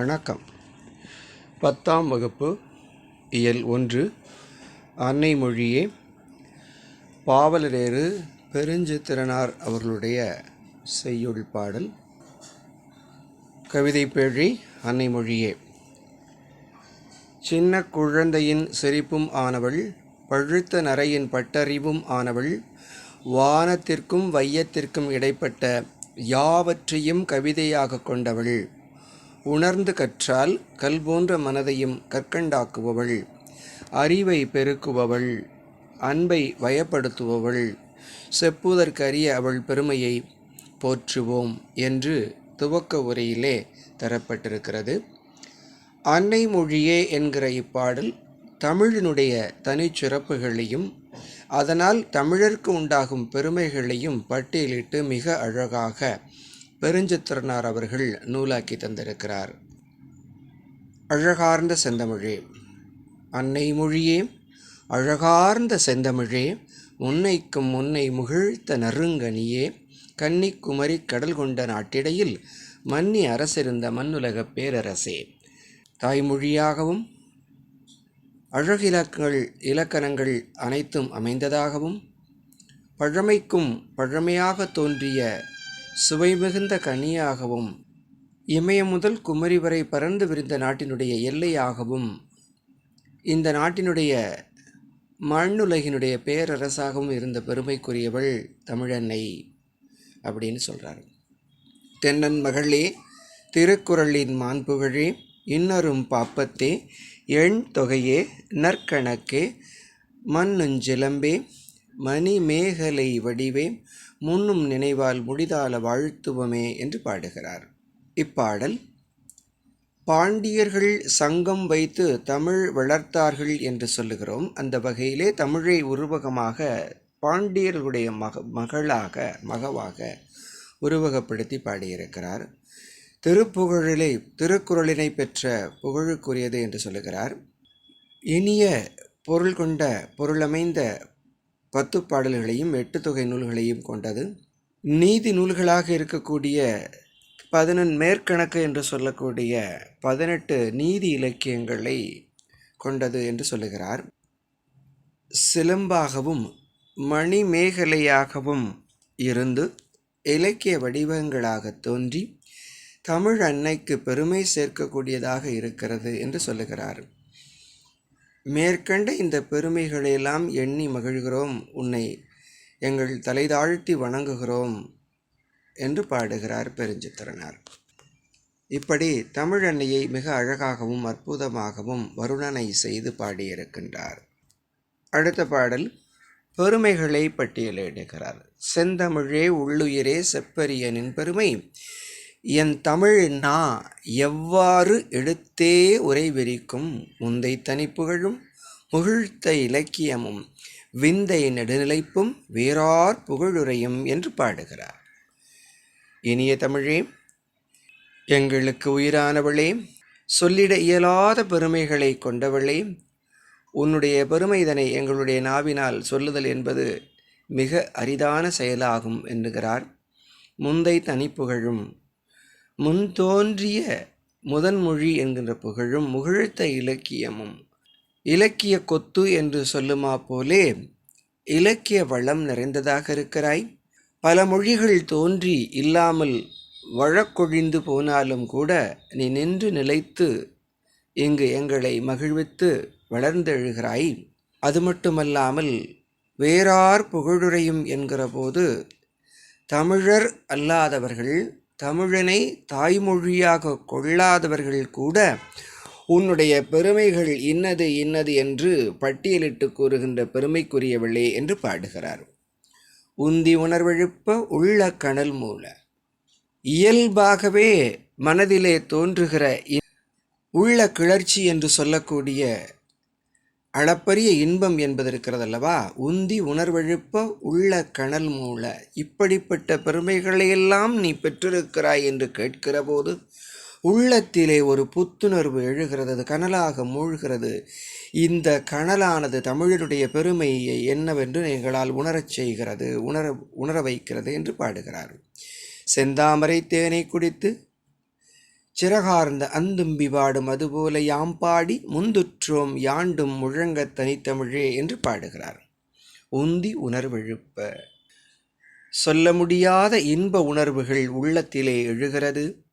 வணக்கம். பத்தாம் வகுப்பு இயல் ஒன்று அன்னை மொழியே. பாவலரேறு பெருஞ்சித்திரனார் அவர்களுடைய செய்யுள் பாடல். கவிதை பேழி அன்னை மொழியே. சின்ன குழந்தையின் சிரிப்பும் ஆனவள் பழுத்த நரையின் பட்டறிவும் ஆனவள் வானத்திற்கும் வையத்திற்கும் இடைப்பட்ட யாவற்றையும் கவிதையாக கொண்டவள். உணர்ந்து கற்றால் கல் போன்ற மனதையும் கற்கண்டாக்குபவள். அறிவை பெருக்குபவள். அன்பை வயப்படுத்துபவள். செப்புதற்கரிய அவள் பெருமையை போற்றுவோம் என்று துவக்க உரையிலே தரப்பட்டிருக்கிறது. அன்னை மொழியே என்கிற இப்பாடல் தமிழினுடைய தனிச்சிறப்புகளையும் அதனால் தமிழருக்கு உண்டாகும் பெருமைகளையும் பட்டியலிட்டு மிக அழகாக பெருஞ்சித்திரனார் அவர்கள் நூலாக்கி தந்திருக்கிறார். அழகார்ந்த செந்தமிழே அன்னை மொழியே அழகார்ந்த செந்தமிழே முன்னைக்கும் முன்னை முகிழ்த்த நறுங்கனியே கன்னிக்குமரி கடல் கொண்ட நாட்டிடையில் மன்னி அரசிருந்த மண்ணுலகப் பேரரசே. தாய்மொழியாகவும் அழகிலக்கங்கள் இலக்கணங்கள் அனைத்தும் அமைந்ததாகவும் பழமைக்கும் பழமையாக தோன்றிய சுவை மிகுந்த கனியாகவும் இமயம் முதல் குமரி வரை பறந்து விரிந்த நாட்டினுடைய எல்லையாகவும் இந்த நாட்டினுடைய மண்ணுலகினுடைய பேரரசாகவும் இருந்த பெருமைக்குரியவள் தமிழன்னை அப்படின்னு சொல்கிறார் தென்னன் மகளே திருக்குறளின் மாண்புகழே இன்னரும் பாப்பத்தே எண் தொகையே நற்கணக்கே மண்ணுஞ்சிலம்பே மணிமேகலை வடிவே முன்னும் நினைவால் முடிதால வாழ்த்துவமே என்று பாடுகிறார். இப்பாடல் பாண்டியர்கள் சங்கம் வைத்து தமிழ் வளர்த்தார்கள் என்று சொல்லுகிறோம். அந்த வகையிலே தமிழை உருவகமாக பாண்டியர்களுடைய மக மகளாக மகவாக உருவகப்படுத்தி பாடியிருக்கிறார். திருப்புகழிலே திருக்குறளினை பெற்ற புகழுக்குரியது என்று சொல்லுகிறார். இனிய பொருள் கொண்ட பொருளமைந்த பத்து பாடல்களையும் எட்டு தொகை நூல்களையும் கொண்டது. நீதி நூல்களாக இருக்கக்கூடிய பதினெண் மேற்கணக்கு என்று சொல்லக்கூடிய பதினெட்டு நீதி இலக்கியங்களை கொண்டது என்று சொல்லுகிறார். சிலம்பாகவும் மணிமேகலையாகவும் இருந்து இலக்கிய வடிவங்களாக தோன்றி தமிழ் அன்னைக்கு பெருமை சேர்க்கக்கூடியதாக இருக்கிறது என்று சொல்லுகிறார். மேற்கண்ட இந்த பெருமைகளையெல்லாம் எண்ணி மகிழ்கிறோம். உன்னை எங்கள் தலைதாழ்த்தி வணங்குகிறோம் என்று பாடுகிறார் பெருஞ்சித்திரனார். இப்படி தமிழன்னையை மிக அழகாகவும் அற்புதமாகவும் வருணனை செய்து பாடியிருக்கின்றார். அடுத்த பாடல் பெருமைகளை பட்டியலிடுகிறார். செந்தமிழே உள்ளுயிரே செப்பரியனின் பெருமை என் தமிழ் நா எவ்வாறு எடுத்தே உரை விரிக்கும் முந்தை தனிப்புகழும் முகிழ்த்த இலக்கியமும் விந்தை நெடுநிலைப்பும் வேறார் புகழுரையும் என்று பாடுகிறார். இனிய தமிழே எங்களுக்கு உயிரானவளே சொல்லிட இயலாத பெருமைகளை கொண்டவளே உன்னுடைய பெருமைதனை எங்களுடைய நாவினால் சொல்லுதல் என்பது மிக அரிதான செயலாகும் என்கிறார். முந்தை தனிப்புகழும் முன் தோன்றிய முதன்மொழி என்கின்ற புகழும் முகிழ்த்த இலக்கியமும். இலக்கிய கொத்து என்று சொல்லுமா போலே இலக்கிய வளம் நிறைந்ததாக இருக்கிறாய். பல மொழிகள் தோன்றி இல்லாமல் வழக்கொழிந்து போனாலும் கூட நீ நின்று நிலைத்து இங்கு எங்களை மகிழ்வித்து வளர்ந்தெழுகிறாய். அது மட்டுமல்லாமல் வேறார் புகழுரையும் என்கிற போது தமிழர் அல்லாதவர்கள் தமிழனை தாய்மொழியாக கொள்ளாதவர்கள் கூட உன்னுடைய பெருமைகள் இன்னது இன்னது என்று பட்டியலிட்டு கூறுகின்ற பெருமைக்குரியவளே என்று பாடுகிறார். உந்தி உணர்வெழுப்ப உள்ள கணல் மூல. இயல்பாகவே மனதிலே தோன்றுகிற உள்ள கிளர்ச்சி என்று சொல்லக்கூடிய அளப்பரிய இன்பம் என்பது இருக்கிறதல்லவா உந்தி உணர்வெழுப்ப உள்ள கணல் மூல. இப்படிப்பட்ட பெருமைகளையெல்லாம் நீ பெற்றிருக்கிறாய் என்று கேட்கிற போது உள்ளத்திலே ஒரு புத்துணர்வு எழுகிறது அது கனலாக மூழ்கிறது. இந்த கனலானது தமிழனுடைய பெருமையை என்னவென்று எங்களால் உணரச் செய்கிறது உணர உணர வைக்கிறது என்று பாடுகிறார் செந்தாமரை தேனை குடித்து சிறகார்ந்த அந்தும்பி பாடும் அதுபோல யாம் பாடி முந்துற்றோம் யாண்டும் முழங்கத் தனித்தமிழே என்று பாடுகிறார். உந்தி உணர்வெழுப்ப. சொல்ல முடியாத இன்ப உணர்வுகள் உள்ளத்திலே எழுகிறது.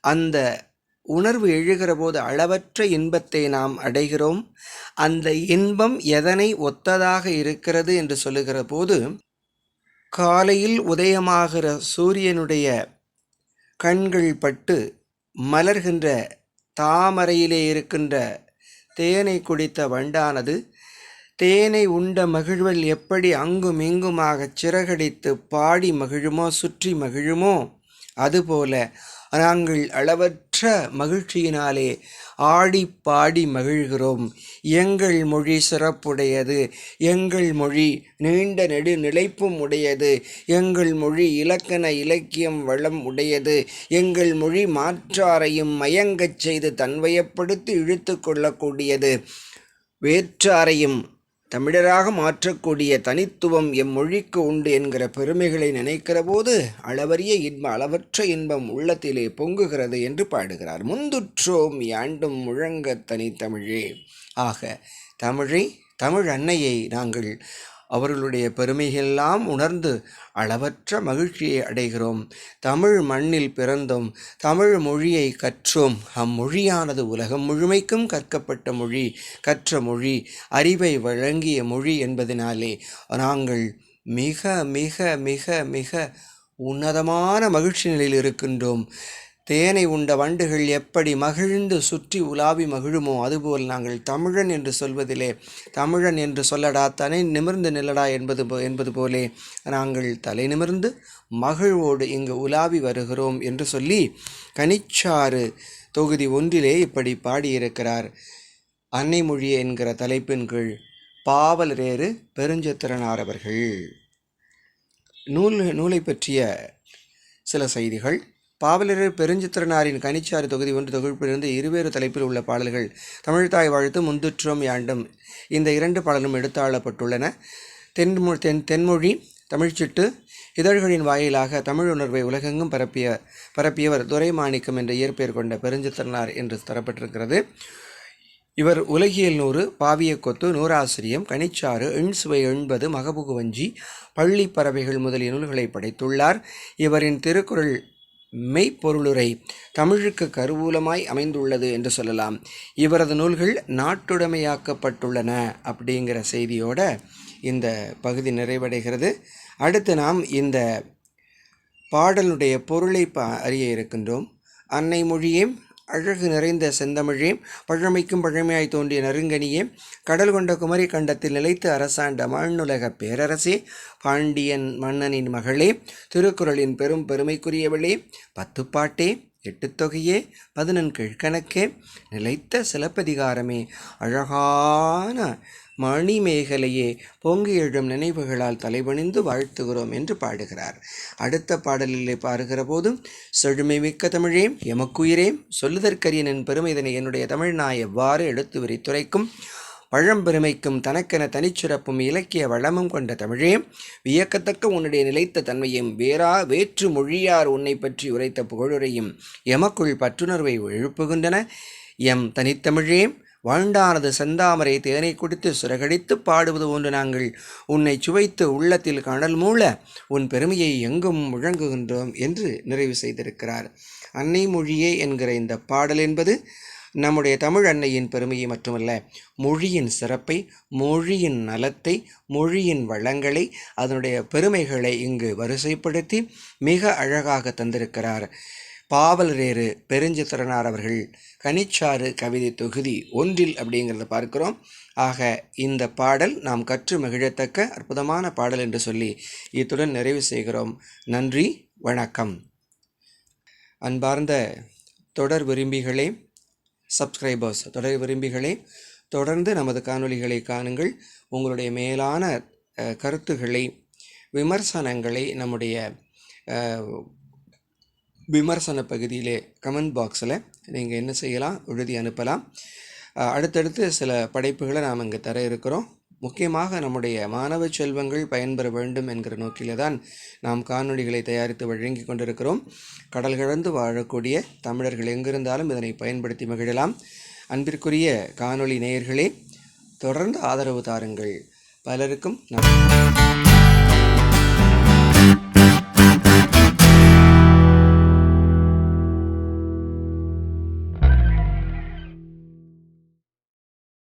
அந்த உணர்வு எழுகிற போது அளவற்ற இன்பத்தை நாம் அடைகிறோம். அந்த இன்பம் எதனை ஒத்ததாக இருக்கிறது என்று சொல்லுகிற போது காலையில் உதயமாகிற சூரியனுடைய கண்கள் பட்டு மலர்கின்ற தாமரையிலே இருக்கின்ற தேனை குடித்த வண்டானது தேனை உண்ட மகிழ்வல் எப்படி அங்கும் இங்குமாகச் சிறகடித்து பாடி மகிழுமோ சுற்றி மகிழுமோ அதுபோல நாங்கள் அளவற்ற மகிழ்ச்சியினாலே ஆடி பாடி மகிழ்கிறோம். எங்கள் மொழி சிறப்புடையது. எங்கள் மொழி நீண்ட நெடு நிலைப்பும் உடையது. எங்கள் மொழி இலக்கண இலக்கியம் வளம் உடையது. எங்கள் மொழி மாற்றாரையும் மயங்கச் செய்து தன்வயப்படுத்தி இழுத்து கொள்ளக்கூடியது. வேற்றாரையும் தமிழராக மாற்றக்கூடிய தனித்துவம் எம் மொழிக்கு உண்டு என்கிற பெருமைகளை நினைக்கிற போது அளவரிய இன்ப அளவற்ற இன்பம் உள்ளத்திலே பொங்குகிறது என்று பாடுகிறார். முந்துற்றோம் யாண்டும் முழங்க தனித்தமிழே. ஆக தமிழை தமிழ் அன்னையை நாங்கள் அவர்களுடைய பெருமைகளெல்லாம் உணர்ந்து அளவற்ற மகிழ்ச்சியை அடைகிறோம். தமிழ் மண்ணில் பிறந்தோம் தமிழ் மொழியை கற்றோம் அம்மொழியானது உலகம் முழுமைக்கும் கற்கப்பட்ட மொழி கற்ற மொழி அறிவை வழங்கிய மொழி என்பதனாலே நாங்கள் மிக மிக மிக மிக உன்னதமான மகிழ்ச்சி நிலையில் இருக்கின்றோம். தேனை உண்ட வண்டுகள் எப்படி மகிழ்ந்து சுற்றி உலாவி மகிழுமோ அதுபோல் நாங்கள் தமிழன் என்று சொல்வதிலே தமிழன் என்று சொல்லடா தனி நிமிர்ந்து நில்லடா என்பது போ என்பது போலே நாங்கள் தலை நிமிர்ந்து மகிழ்வோடு இங்கு உலாவி வருகிறோம் என்று சொல்லி கனிச்சாறு தொகுதி ஒன்றிலே இப்படி பாடியிருக்கிறார். அன்னை மொழி என்கிற தலைப்பின் கீழ் பாவலரேறு பெருஞ்சத்திரனார் அவர்கள். நூல் நூலை பற்றிய சில செய்திகள். பாவலரர் பெருஞ்சித்திரனாரின் கனிச்சாறு தொகுதி ஒன்று தொகுப்பிலிருந்து இருவேறு தலைப்பில் உள்ள பாடல்கள் தமிழ்தாய் வாழ்த்து முந்துற்றோம் யாண்டும். இந்த இரண்டு பாடலும் எடுத்தாளப்பட்டுள்ளன. தென்மொ தென் தென்மொழி தமிழ்ச்சிட்டு இதழ்களின் வாயிலாக தமிழ் உணர்வை உலகெங்கும் பரப்பிய பரப்பியவர் துரைமாணிக்கம் என்ற இயற்பெயர் கொண்ட பெருஞ்சித்திரனார் என்று தரப்பட்டிருக்கிறது. இவர் உலகியல் நூறு பாவிய கொத்து நூறாசிரியம் கனிச்சாறு எண்சுவை எண்பது மகபுகுவஞ்சி பள்ளி பறவைகள் முதலிய நூல்களை படைத்துள்ளார். இவரின் திருக்குறள் மெய்ப்பொருளுரை தமிழுக்கு கருவூலமாய் அமைந்துள்ளது என்று சொல்லலாம். இவரது நூல்கள் நாட்டுடைமையாக்கப்பட்டுள்ளன அப்படிங்கிற செய்தியோட இந்த பகுதி நிறைவடைகிறது. அடுத்து நாம் இந்த பாடலுடைய பொருளை ப அறிய இருக்கின்றோம். அன்னை மொழியே அழகு நிறைந்த செந்தமிழே பழமைக்கும் பழமையாய் தோன்றிய நறுங்கனியே கடல் கொண்ட குமரி கண்டத்தில் நிலைத்து அரசாண்ட மண்ணுலக பேரரசே பாண்டியன் மன்னனின் மகளே திருக்குறளின் பெரும் பெருமைக்குரியவளே பத்துப்பாட்டே எட்டுத்தொகையே பதினெண் கீழ்கணக்கே நிலைத்த சிலப்பதிகாரமே அழகான மணிமேகலையே பொங்கி எழும் நினைவுகளால் தலைபணிந்து வாழ்த்துகிறோம் என்று பாடுகிறார். அடுத்த பாடலிலே பாருகிற போதும் செழுமை மிக்க தமிழே எமக்குயிரே சொல்லுதற்கரியனின் பெருமைதனை என்னுடைய தமிழ் நான் எவ்வாறு எடுத்து விரித்துரைக்கும்? பழம்பெருமைக்கும் தனக்கென தனிச்சிறப்பும் இலக்கிய வளமும் கொண்ட தமிழே வியக்கத்தக்க உன்னுடைய நிலைத்த தன்மையும் வேறா வேற்று மொழியார் உன்னை பற்றி உரைத்த புகழுரையும் எமக்குள் பற்றுணர்வை எழுப்புகின்றன. எம் தனித்தமிழே வாழ்ந்தானது செந்தாமரை தேனை குடித்து சிறகடித்து பாடுவது போன்று நாங்கள் உன்னை சுவைத்து உள்ளத்தில் கணல் மூல உன் பெருமையை எங்கும் முழங்குகின்றோம் என்று நிறைவு செய்திருக்கிறார். அன்னை மொழியே என்கிற இந்த பாடல் என்பது நம்முடைய தமிழ் அன்னையின் பெருமையை மட்டுமல்ல மொழியின் சிறப்பை மொழியின் நலத்தை மொழியின் வளங்களை அதனுடைய பெருமைகளை இங்கு வரிசைப்படுத்தி மிக அழகாக தந்திருக்கிறார். பாவலரேறு பெருஞ்சித்திரனார் அவர்கள் கனிச்சாறு கவிதை தொகுதி ஒன்றில் அப்படிங்கிறத பார்க்கிறோம். ஆக இந்த பாடல் நாம் கற்று மகிழத்தக்க அற்புதமான பாடல் என்று சொல்லி இத்துடன் நிறைவு செய்கிறோம். நன்றி வணக்கம். அன்பார்ந்த தொடர் விரும்பிகளே சப்ஸ்கிரைபர்ஸ் தொடர் விரும்பிகளே தொடர்ந்து நமது காணொளிகளை காணுங்கள். உங்களுடைய மேலான கருத்துக்களை விமர்சனங்களை நம்முடைய விமர்சன பகுதியிலே கமெண்ட் பாக்ஸில் நீங்கள் என்ன செய்யலாம் எழுதி அனுப்பலாம். அடுத்தடுத்து சில படைப்புகளை நாம் இங்கே தர இருக்கிறோம். முக்கியமாக நம்முடைய மாணவ செல்வங்கள் பயன்பெற வேண்டும் என்கிற நோக்கிலே தான் நாம் காணொளிகளை தயாரித்து வழங்கி கொண்டிருக்கிறோம். கடல் கடந்து வாழக்கூடிய தமிழர்கள் எங்கிருந்தாலும் இதனை பயன்படுத்தி மகிழலாம். அன்பிற்குரிய காணொளி நேயர்களே தொடர்ந்து ஆதரவு தாருங்கள். பலருக்கும் நன்றி.